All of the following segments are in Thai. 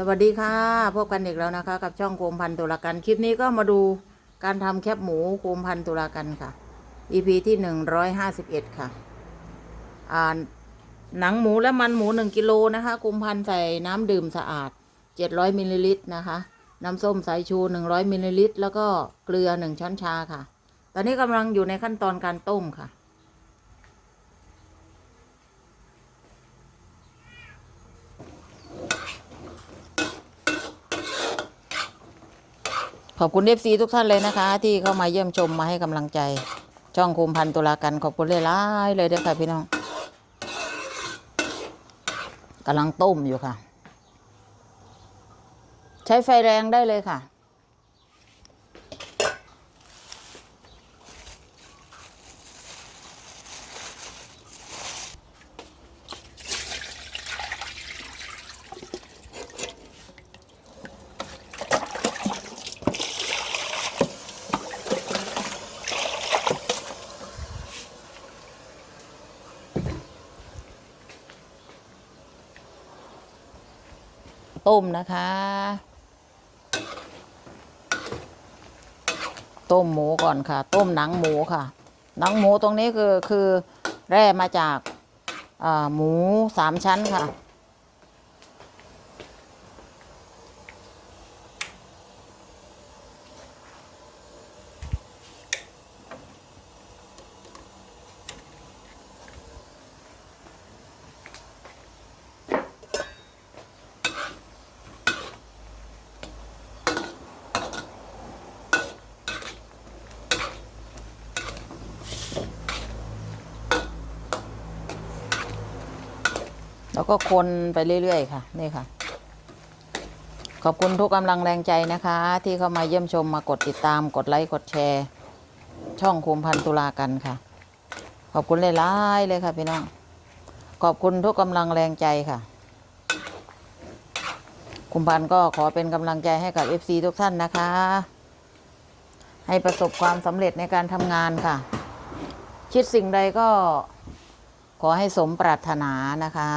สวัสดีค่ะ พบกันอีกแล้วนะคะ กับช่องโคมพันตุลากันคลิปนี้ก็มาดูการทำแคบหมูโคมพันตุลากันค่ะ EP ที่หนึ่งร้อยห้าสิบเอ็ดค่ะอ่าหนังหมูและมันหมูหนึ่งกิโลนะคะโคมพันใส่น้ำดื่มสะอาดเจ็ดร้อยมิลลิลิตรนะคะ น้ำส้มสายชูหนึ่งร้อยมิลลิลิตรแล้วก็เกลือหนึ่งช้อนชาค่ะ ตอนนี้กำลังอยู่ในขั้นตอนการต้มค่ะ ขอบคุณเอฟซีทุกท่านเลยนะคะ ที่เข้ามาเยี่ยมชมมาให้กำลังใจ ช่องคุมพันตุลากันขอบคุณเลยล่ายเลยเด้อค่ะพี่น้องกำลังต้มอยู่ค่ะ ใช้ไฟแรงได้เลยค่ะ ต้มนะคะ ต้มหมูก่อนค่ะ ต้มหนังหมูค่ะ หนังหมูตรงนี้คือคือแร่มาจากหมูสามชั้นค่ะ แล้วก็คนไปเรื่อย ๆ ค่ะ นี่ค่ะ ขอบคุณทุกกำลังแรงใจนะคะ ที่เข้ามาเยี่ยมชมมากดติดตามกดไลค์กดแชร์ ช่องคุมพันตุลากันค่ะ ขอบคุณหลายๆเลยค่ะพี่น้อง ขอบคุณทุกกำลังแรงใจค่ะคุมพันก็ขอเป็นกำลังใจให้กับ FC ทุกท่านนะคะ ให้ประสบความสำเร็จในการทำงานค่ะ คิดสิ่งใดก็ขอให้สมปรารถนานะคะ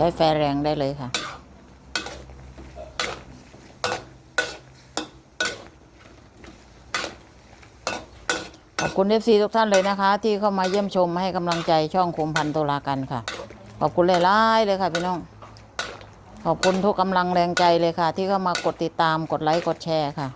ใช้ไฟแรงได้เลยค่ะ ขอบคุณเอฟซีทุกท่านเลยนะคะ ที่เข้ามาเยี่ยมชมให้กำลังใจช่องคุมพันตุลากันค่ะ ขอบคุณหลายๆเลยค่ะพี่น้อง ขอบคุณทุกกำลังแรงใจเลยค่ะ ที่เข้ามากดติดตามกดไลค์กดแชร์ค่ะ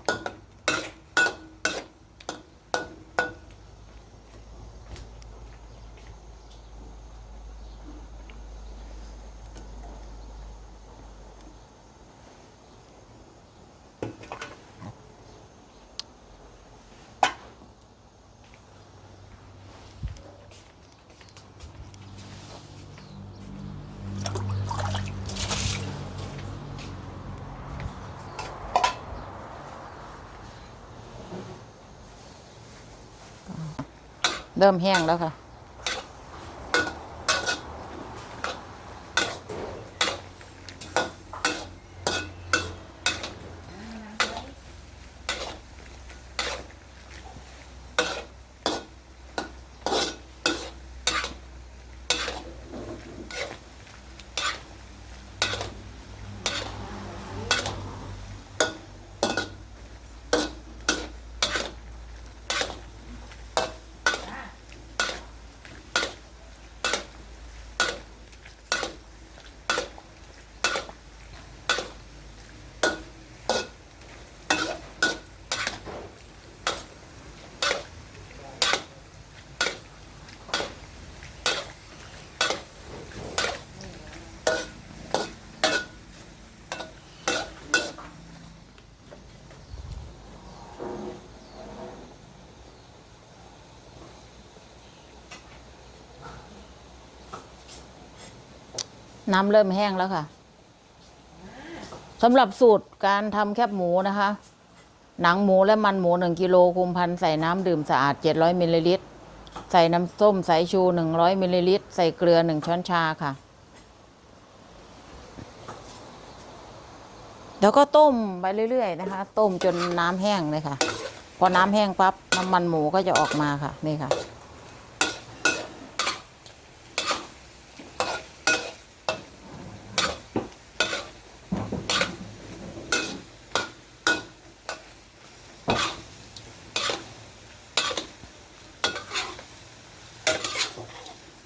เริ่มแห้งแล้วค่ะ น้ำเริ่มแห้งแล้วค่ะสำหรับสูตรการทำแคบหมูนะคะ หนังหมูและมันหมูหนึ่งกิโลคุมพันใส่น้ำดื่มสะอาด700มิลลิลิตร ใส่น้ำส้มสายชู100มิลลิลิตร ใส่เกลือ1ช้อนชาค่ะ แล้วก็ต้มไปเรื่อยๆนะคะ ต้มจนน้ำแห้งเลยค่ะ พอน้ำแห้งปั๊บน้ำมันหมูก็จะออกมาค่ะ นี่ค่ะ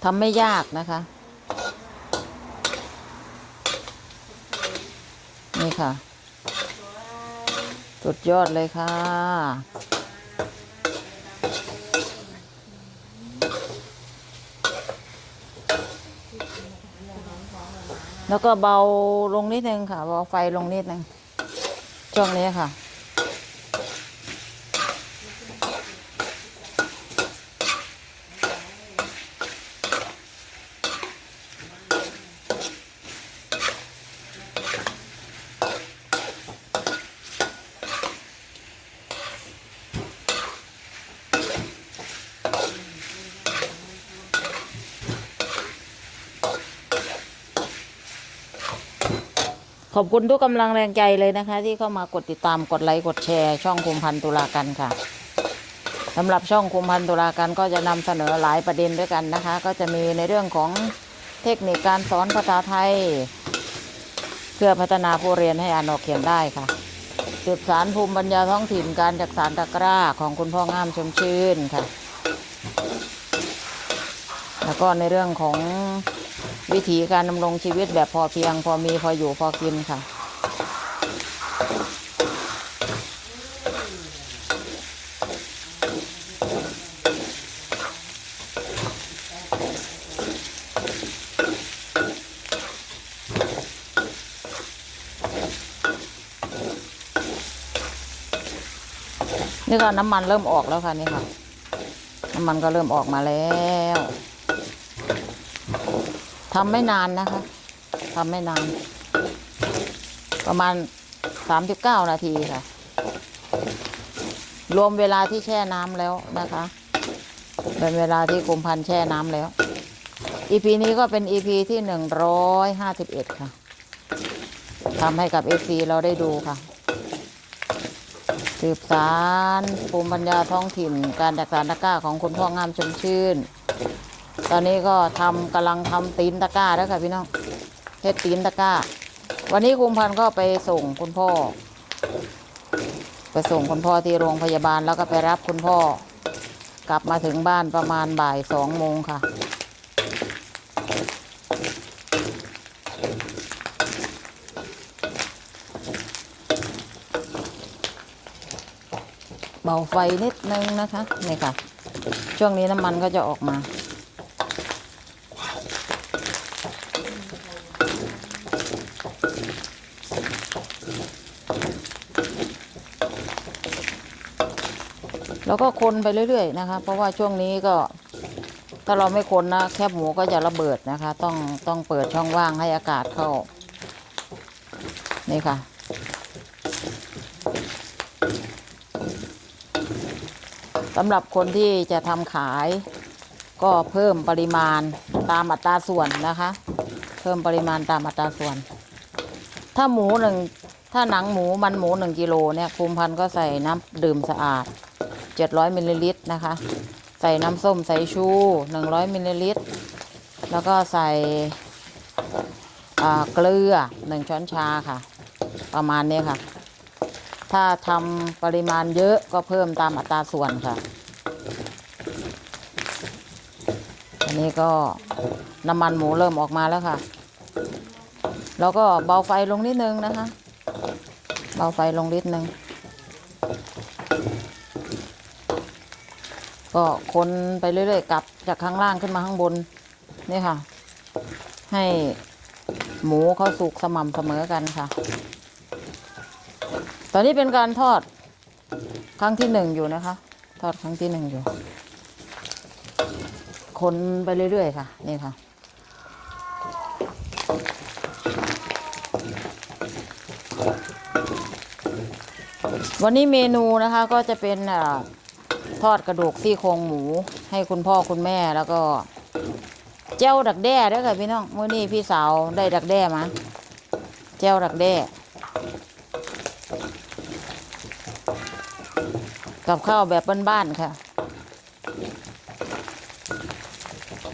ทำไม่ยากนะคะ นี่ค่ะ สุดยอดเลยค่ะ แล้วก็เบาลงนิดนึงค่ะเบาไฟลงนิดนึงช่วงนี้ค่ะ ขอบคุณทุกกำลังแรงใจเลยนะคะ ที่เข้ามากดติดตามกดไลค์กดแชร์ช่องคุมพันธ์ตุลากันค่ะสำหรับช่องคุมพันธ์ตุลากันก็จะนำเสนอหลายประเด็นด้วยกันนะคะ ก็จะมีในเรื่องของเทคนิคการสอนภาษาไทย เพื่อพัฒนาผู้เรียนให้อ่านออกเขียนได้ค่ะสืบสารภูมิปัญญาท้องถิ่นการจักสารตะกร้าของคุณพ่องามชมชื่นค่ะ แล้วก็ในเรื่องของ วิถีการดำรงชีวิตแบบพอเพียง พอมีพออยู่พอกินค่ะ นี่ก็น้ำมันเริ่มออกแล้วค่ะนี่ค่ะ น้ำมันก็เริ่มออกมาแล้ว ทำไม่นานนะคะทำไม่นาน ประมาณสามสิบเก้านาทีค่ะ รวมเวลาที่แช่น้ำแล้วนะคะเป็นเวลาที่กรมพันธ์แช่น้ำแล้วอีพีนี้ก็เป็นอีพีที่หนึ่งร้อยห้าสิบเอ็ดค่ะทำให้กับเอซีเราได้ดูค่ะ สืบสารภูมิปัญญาท้องถิ่น การจักสารตะกร้าของคุณพ่องามชมชื่น ตอนนี้ก็ทำกำลังทำตีนตะก้าแล้วค่ะพี่น้องเฮ็ดตีนตะก้า วันนี้คุมพันก็ไปส่งคุณพ่อ ไปส่งคุณพ่อที่โรงพยาบาลแล้วก็ไปรับคุณพ่อ กลับมาถึงบ้านประมาณบ่ายสองโมงค่ะเบาไฟนิดนึงนะคะนี่ค่ะ ช่วงนี้น้ำมันก็จะออกมา แล้วก็คนไปเรื่อยๆนะคะ เพราะว่าช่วงนี้ก็ถ้าเราไม่คนนะแคบหมูก็จะระเบิดนะคะ ต้องต้องเปิดช่องว่างให้อากาศเข้า นี่ค่ะ สำหรับคนที่จะทำขายก็เพิ่มปริมาณตามอัตราส่วนนะคะ เพิ่มปริมาณตามอัตราส่วน ถ้าหมูหนึ่งถ้าหนังหมูมันหมูหนึ่งกิโลเนี่ยคุมพันก็ใส่น้ำดื่มสะอาด 700มิลลิลิตรนะคะ ใส่น้ำส้มสายชู 100มิลลิลิตร แล้วก็ใส่เกลือ 1 ช้อนชาค่ะ ประมาณนี้ค่ะ ถ้าทำปริมาณเยอะก็เพิ่มตามอัตราส่วนค่ะ อันนี้ก็น้ำมันหมูเริ่มออกมาแล้วค่ะ แล้วก็เบาไฟลงนิดนึงนะคะ เบาไฟลงนิดนึง ก็คนไปเรื่อยๆกลับจากข้างล่างขึ้นมาข้างบนนี่ค่ะ ให้หมูเขาสุกสม่ำเสมอกันค่ะ ตอนนี้เป็นการทอดครั้งที่หนึ่งอยู่นะคะ ทอดครั้งที่หนึ่งอยู่ คนไปเรื่อยๆค่ะ นี่ค่ะวันนี้เมนูนะคะก็จะเป็นอ่า ทอดกระดูกซี่โครงหมู ให้คุณพ่อคุณแม่แล้วก็เจ้าดักแด้ด้วยค่ะพี่น้องเมื่อนี้พี่สาวได้ดักแด้มาเจ้าดักแด้กับข้าวแบบบ้านๆค่ะ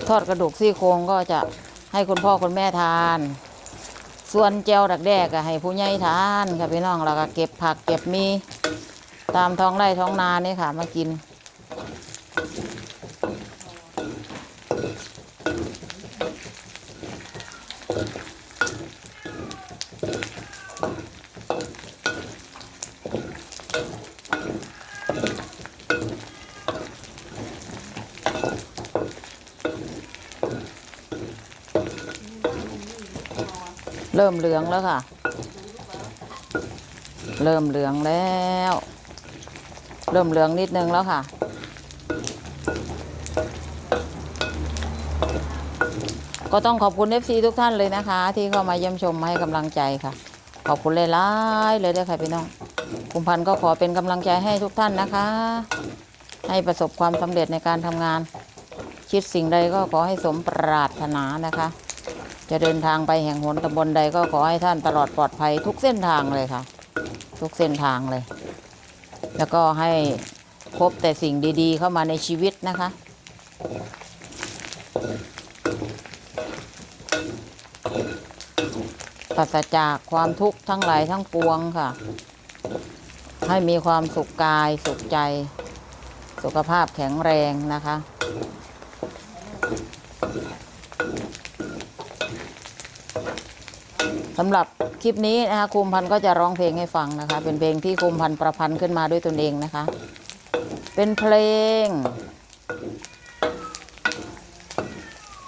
ทอดกระดูกซี่โครงก็จะให้คุณพ่อคุณแม่ทาน ส่วนเจียวดักแด้ก็ให้ผู้ใหญ่ทานค่ะพี่น้องแล้วก็เก็บผักเก็บมีตามท้องไร่ท้องนานี่ค่ะ มากิน ริ่มเหลืองแล้วค่ะ เริ่มเหลืองแล้ว เริ่มเหลืองนิดนึงแล้วค่ะ ก็ต้องขอบคุณ FC ทุกท่านเลยนะคะ ที่เข้ามาเยี่ยมชมให้กำลังใจค่ะ ขอบคุณหลายเลยด้วยค่ะพี่น้องคุณพันธ์ก็ขอเป็นกำลังใจให้ทุกท่านนะคะ ให้ประสบความสำเร็จในการทำงาน คิดสิ่งใดก็ขอให้สมปรารถนานะคะ จะเดินทางไปแห่งหนตำบลใดก็ขอให้ท่านตลอดปลอดภัยทุกเส้นทางเลยค่ะ ทุกเส้นทางเลย แล้วก็ให้พบแต่สิ่งดี ๆ เข้ามาในชีวิตนะคะปราศจากความทุกข์ทั้งหลายทั้งปวงค่ะ ให้มีความสุขกายสุขใจ สุขภาพแข็งแรงนะคะำหรับคลิปนี้นะคะคุมพันธ์ก็จะร้องเพลงให้ฟังนะคะ เป็นเพลงที่คุมพันธ์ประพันธ์ขึ้นมาด้วยตนเองนะคะ เป็นเพลง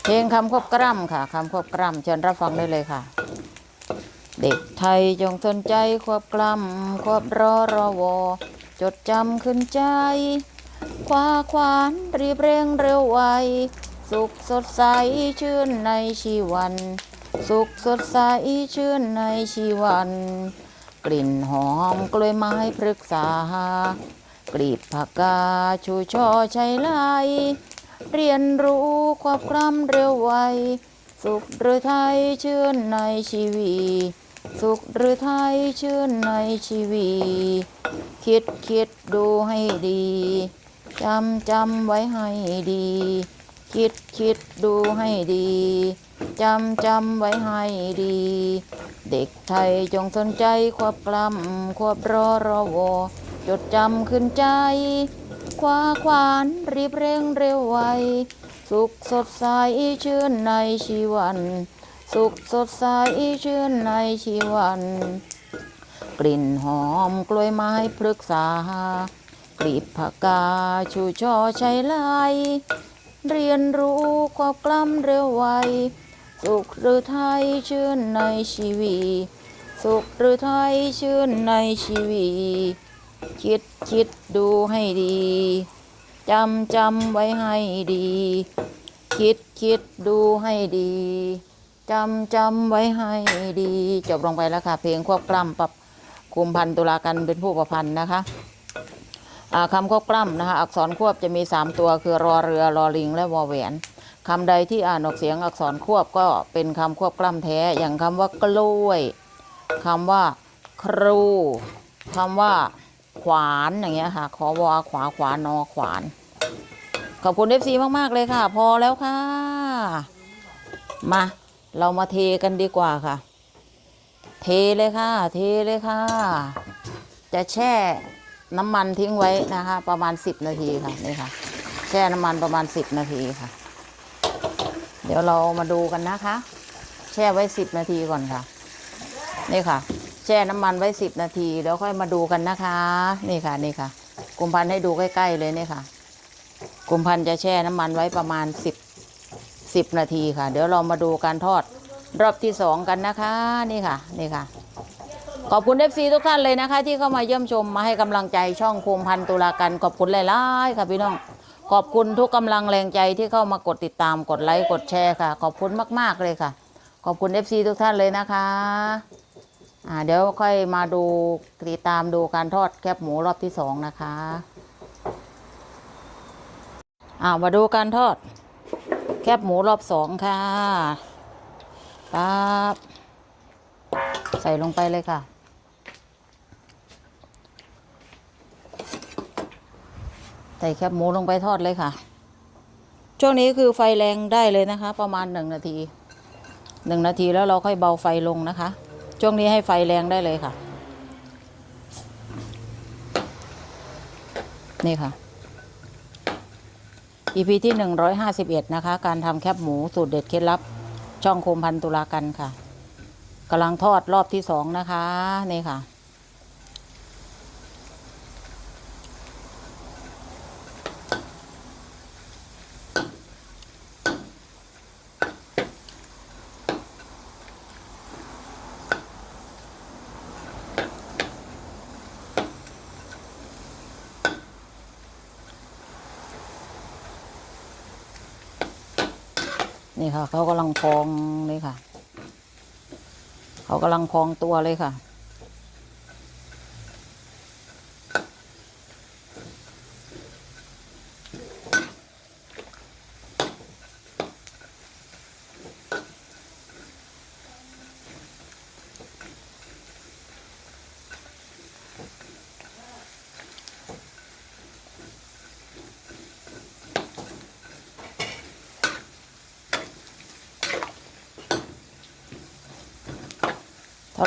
เพลงคำควบกล้ำค่ะคำควบกล้ำเชิญรับฟังได้เลยค่ะ เด็กไทยจงสนใจควบกล้ำควบรอรอวอจดจำขึ้นใจ คว้าขวานรีบเร่งเร็วไว สุขสดใสชื่นในชีวัน สุขสดใสชื่นในชีวัน กลิ่นหอมกล้วยไม้พฤกษากลีบผักกาชูช่อชัยไลเรียนรู้ความคล่ำเร็วไวสุขหรือไทยชื่นในชีวีสุขหรือไทยชื่นในชีวีคิดคิดดูให้ดีจำจำไว้ให้ดี คิดคิดดูให้ดี จำจำไว้ให้ดี เด็กไทยจงสนใจควบกล้ำควบรอรอวอจดจำขึ้นใจ คว้าขวานรีบเร่งเร็วไว สุขสดใสชื่นในชีวัน สุขสดใสชื่นในชีวัน กลิ่นหอมกล้วยไม้พฤกษากลีบผักกาชูช่อชัยไลเรียนรู้ความกล้ำเร็วไว สุขหรือไทยชื่นในชีวีสุขหรือไทยชื่นในชีวีคิดคิดดูให้ดีจำจำไว้ให้ดี คิดคิดดูให้ดีจำจำไว้ให้ดี จบลงไปแล้วค่ะ เพลงควบกล้ำปรับคุมพันตุลากันเป็นผู้ประพันธ์นะคะคำควบกล้ำนะคะ อักษรควบจะมีสามตัวคือรอเรือรอลิง และวอแหวน คำใดที่อ่านออกเสียงอักษรควบก็เป็นคำควบกล้ำแท้ อย่างคำว่ากล้วยคำว่า ครูคำว่า ขวานอย่างเงี้ยค่ะขอวอขวาขวานอขวาน ขอบคุณเอฟซีมาก ๆ เลยค่ะ พอแล้วค่ะ มา เรามาเทกันดีกว่าค่ะ เทเลยค่ะ เทเลยค่ะ จะแช่น้ำมันทิ้งไว้นะคะ ประมาณ 10 นาทีค่ะนี่ค่ะ แช่น้ำมันประมาณ 10 นาทีค่ะ เดี๋ยวเรามาดูกันนะคะ แช่ไว้10นาทีก่อนค่ะ นี่ค่ะ แช่น้ำมันไว้10นาทีแล้วค่อยมาดูกันนะคะ นี่ค่ะนี่ค่ะกุมพันให้ดูใกล้ ๆ เลยนี่ค่ะกุมพันจะแช่น้ำมันไว้ประมาณ10 10นาทีค่ะ เดี๋ยวเรามาดูการทอดรอบที่สองกันนะคะ นี่ค่ะนี่ค่ะ ขอบคุณ FC ทุกท่านเลยนะคะ ที่เข้ามาเยี่ยมชมมาให้กำลังใจช่องภูมิพันตุลากันขอบคุณหลายๆค่ะพี่น้อง ขอบคุณทุกกำลังแรงใจที่เข้ามากดติดตามกดไลค์กดแชร์ค่ะ ขอบคุณมาก ๆ เลยค่ะ ขอบคุณ FC ทุกท่านเลยนะคะอ่าเดี๋ยวค่อยมาดูติดตามดูการทอดแคบหมูรอบที่สองนะคะอ่ามาดูการทอด แคบหมูรอบสองค่ะปั๊บใส่ลงไปเลยค่ะ ส่แคบหมูลงไปทอดเลยค่ะ ช่วงนี้คือไฟแรงได้เลยนะคะ ประมาณหนึ่งนาทีหนึ่งนาทีแล้วเราค่อยเบาไฟลงนะคะ ช่วงนี้ให้ไฟแรงได้เลยค่ะ นี่ค่ะ EP ที่หนึ่งร้อยห้าสิบเอ็ดนะคะ การทำแคบหมูสูตรเด็ดเคล็ดลับ ช่องโคมพันตุลากันค่ะกำลังทอดรอบที่สองนะคะ นี่ค่ะ นี่ค่ะ เขากำลังพองเลยค่ะ เขากำลังพองตัวเลยค่ะ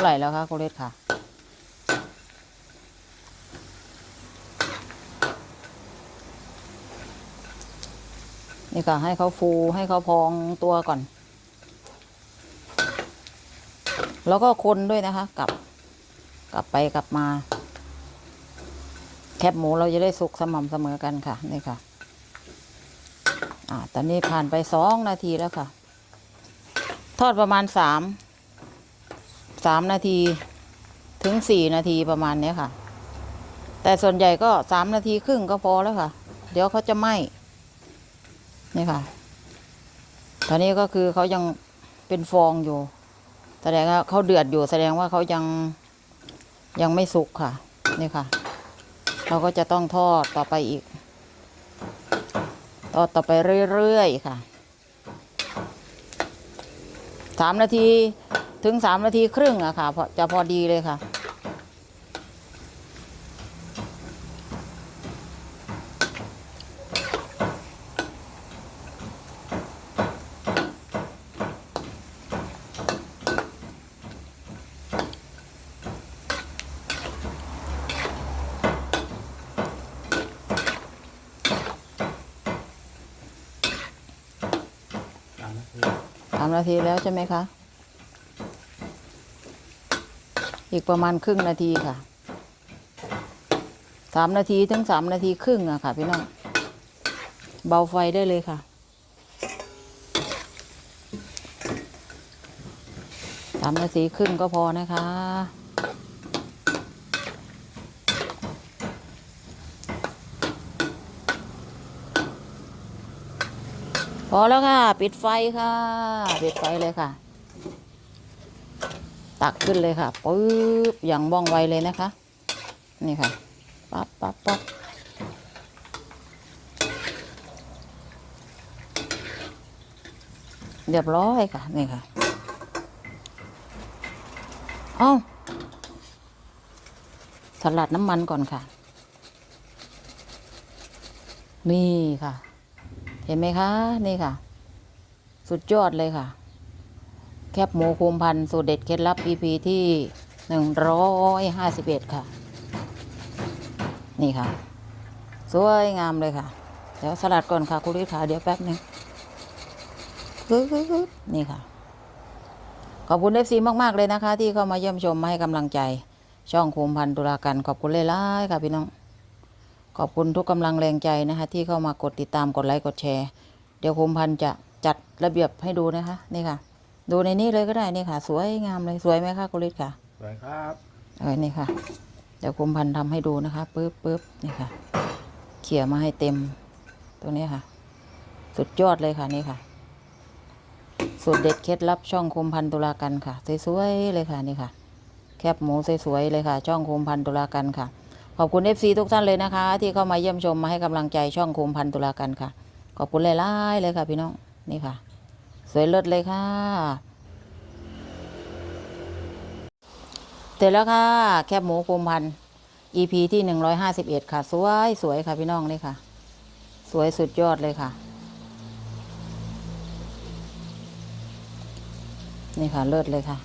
ท่าไหร่แล้วคะคุณเลศค่ะ นี่ค่ะ ให้เขาฟูให้เขาพองตัวก่อน แล้วก็คนด้วยนะคะ กลับ กลับไปกลับมา แคบหมูเราจะได้สุกสม่ำเสมอกันค่ะ นี่ค่ะ อ่า ตอนนี้ผ่านไปสองนาทีแล้วค่ะ ทอดประมาณสาม สามนาทีถึงสี่นาทีประมาณนี้ค่ะ แต่ส่วนใหญ่ก็สามนาทีครึ่งก็พอแล้วค่ะ เดี๋ยวเขาจะไหม้นี่ค่ะ ตอนนี้ก็คือเขายังเป็นฟองอยู่ แสดงว่าเขาเดือดอยู่ แสดงว่าเขายังยังไม่สุกค่ะ นี่ค่ะ เราก็จะต้องทอดต่อไปอีกทอดต่อไปเรื่อยๆค่ะสามนาที ถึงสามนาทีครึ่งอะค่ะพอจะพอดีเลยค่ะ สามนาทีสามนาทีแล้วใช่ไหมคะ อีกประมาณครึ่งนาทีค่ะสามนาทีถึงสามนาทีครึ่งอะค่ะพี่น้องเบาไฟได้เลยค่ะสามนาทีครึ่งก็พอนะคะ พอแล้วค่ะ ปิดไฟค่ะ ปิดไฟเลยค่ะ ตักขึ้นเลยค่ะปึ๊บอย่างว่องไวเลยนะคะ นี่ค่ะปั๊บปั๊บปั๊บเรียบร้อยค่ะ นี่ค่ะเอาสลัดน้ำมันก่อนค่ะ นี่ค่ะ เห็นไหมคะ นี่ค่ะ สุดยอดเลยค่ะ คบหมูคูมพันธ์สูตรเด็ดเคล็ดลับ EP ที่หนึ่งร้อยห้าสิบเอ็ดค่ะ นี่ค่ะ สวยงามเลยค่ะ เดี๋ยวสลัดก่อนค่ะคุณลิขาเดี๋ยวแป๊บหนึงนี่ค่ะ ขอบคุณเอฟซีมาก ๆ เลยนะคะ ที่เข้ามาเยี่ยมชมมาให้กำลังใจ ช่องคูมพันธุ์ตุลากันขอบคุณเลยล่ายๆค่ะพี่น้อง ขอบคุณทุกกำลังแรงใจนะคะ ที่เข้ามากดติดตามกดไลค์กดแชร์ เดี๋ยวคุมพันธุ์จะจัดระเบียบให้ดูนะคะ นี่ค่ะ ดูในนี้เลยก็ได้นี่ค่ะ สวยงามเลยสวยไหมคะกุลิศค่ะสวยครับเออนี่ค่ะ เดี๋ยวคุมพันธุ์ทำให้ดูนะคะปึ๊บปึ๊บนี่ค่ะ เขี่ยมาให้เต็ม ตัวนี้ค่ะ สุดยอดเลยค่ะนี่ค่ะสูตรเด็ดเคล็ดลับช่องคุมพันธุ์ตุลากันค่ะสวยๆเลยค่ะนี่ค่ะ แคบหมูสวยๆเลยค่ะ ช่องโคมพันตุลากันค่ะ ขอบคุณ FC ทุกท่านเลยนะคะ ที่เข้ามาเยี่ยมชมมาให้กำลังใจช่องโคมพันตุลากันค่ะ ขอบคุณหลายๆเลยค่ะพี่น้องนี่ค่ะ สวยเลิศเลยค่ะ เสร็จแล้วค่ะ แคบหมูโคมพัน EP ที่หนึ่งร้อยห้าสิบเอ็ดค่ะ สวยสวยค่ะพี่น้องนี่ค่ะ สวยสุดยอดเลยค่ะ นี่ค่ะเลิศเลยค่ะ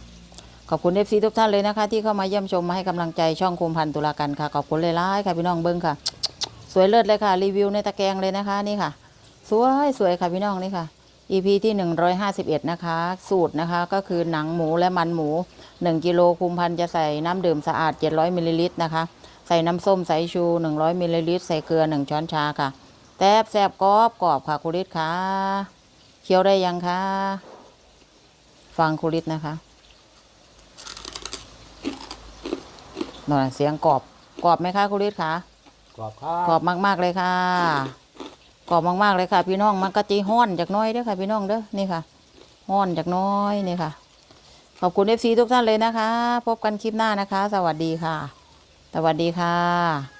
ขอบคุณเอฟซีทุกท่านเลยนะคะ ที่เข้ามาเยี่ยมชมมาให้กำลังใจช่องคมพันตุลากันค่ะ ขอบคุณเลยล่ายค่ะพี่น้องเบิ้งค่ะ สวยเลิศเลยค่ะ รีวิวในตะแกรงเลยนะคะ นี่ค่ะ สวยสวยค่ะพี่น้องนี่ค่ะ EP ที่ 151 นะคะ สูตรนะคะก็คือหนังหมูและมันหมู 1 กิโลคุมพันจะใส่น้ำดื่มสะอาด 700มิลลิลิตรนะคะ ใส่น้ำส้มสายชู 100มิลลิลิตร ใส่เกลือ 1 ช้อนชาค่ะแทบแซบกรอบกรอบค่ะคุริตค่ะเคี้ยวได้ยังคะฟังคุริตนะคะนอนเสียงกรอบกรอบไหมคะคุริตคะกรอบครับกรอบมาก ๆ เลยค่ะ กรอบมากๆเลยค่ะ พี่น้องมันก็จีห้อนจากน้อยเด้อค่ะ พี่น้องเด้อนี่ค่ะห้อนจากน้อยนี่ค่ะ ขอบคุณเอฟซีทุกท่านเลยนะคะ พบกันคลิปหน้านะคะ สวัสดีค่ะ สวัสดีค่ะ